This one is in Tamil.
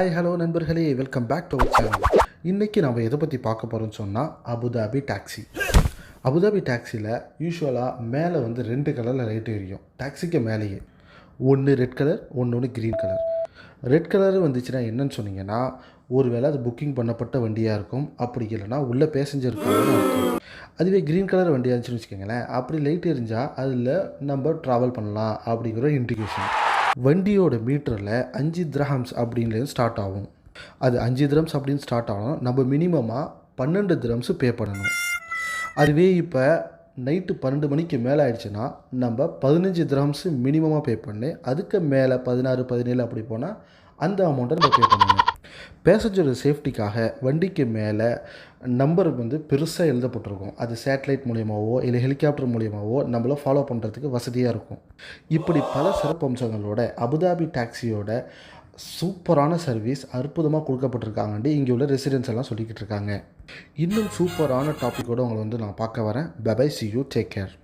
ஹாய் ஹலோ நண்பர்களே. Welcome back to our channel இன்றைக்கி நம்ம எதை பற்றி பார்க்க போகிறோம்னு சொன்னால் அபுதாபி டாக்ஸி அபுதாபி டாக்ஸியில் யூஸ்வலாக மேலே வந்து ரெண்டு கலரில் லைட் எரியும். டாக்ஸிக்கு மேலேயே. ஒன்று ரெட் கலர் ஒன்று ஒன்று க்ரீன் கலர் ரெட் கலர் வந்துச்சுன்னா என்னன்னு சொன்னீங்கன்னா ஒருவேளை அது புக்கிங் பண்ணப்பட்ட வண்டியாக இருக்கும். அப்படி இல்லைன்னா உள்ளே பேசஞ்சர் இருக்காங்கன்னு அதுவே க்ரீன் கலர் வண்டியாக இருந்துச்சுன்னு வச்சுக்கோங்களேன். அப்படி லைட் எரிஞ்சால் அதில் நம்ம ட்ராவல் பண்ணலாம் அப்படிங்கிற இண்டிகேஷன் வண்டியோட மீட்டரில் அஞ்சு திரஹம்ஸ் அப்படின்லேருந்து ஸ்டார்ட் ஆகும். அது அஞ்சு திரம்ஸ் அப்படின்னு ஸ்டார்ட் ஆகணும் நம்ம மினிமமாக பன்னெண்டு திரம்ஸ் பே பண்ணணும். அதுவே இப்போ நைட்டு பன்னெண்டு மணிக்கு மேலே ஆயிடுச்சுன்னா நம்ம பதினஞ்சு திரம்ஸ் மினிமமாக பே பண்ணி அதுக்கு மேலே பதினாறு பதினேழு அப்படி போனால் அந்த அமௌண்ட்டை நம்ம பே பண்ணணும். பேசஞ்சர் சேஃப்டிக்காக வண்டிக்கு மேலே நம்பர் வந்து பெருசாக எழுதப்பட்டிருக்கும். அது சேட்டலைட் மூலியமாகவோ இல்லை ஹெலிகாப்டர் மூலியமாகவோ நம்மள ஃபாலோ பண்ணுறதுக்கு வசதியாக இருக்கும். இப்படி பல சிறப்பம்சங்களோட அபுதாபி டாக்ஸியோட சூப்பரான சர்வீஸ் அற்புதமாக கொடுக்கப்பட்டிருக்காங்கன்ட்டு இங்கே உள்ள ரெசிடென்ஸ் எல்லாம் சொல்லிக்கிட்டு இருக்காங்க. இன்னும் சூப்பரான டாப்பிக்கோடு உங்களை வந்து நான் பார்க்க வரேன். Bye see you take care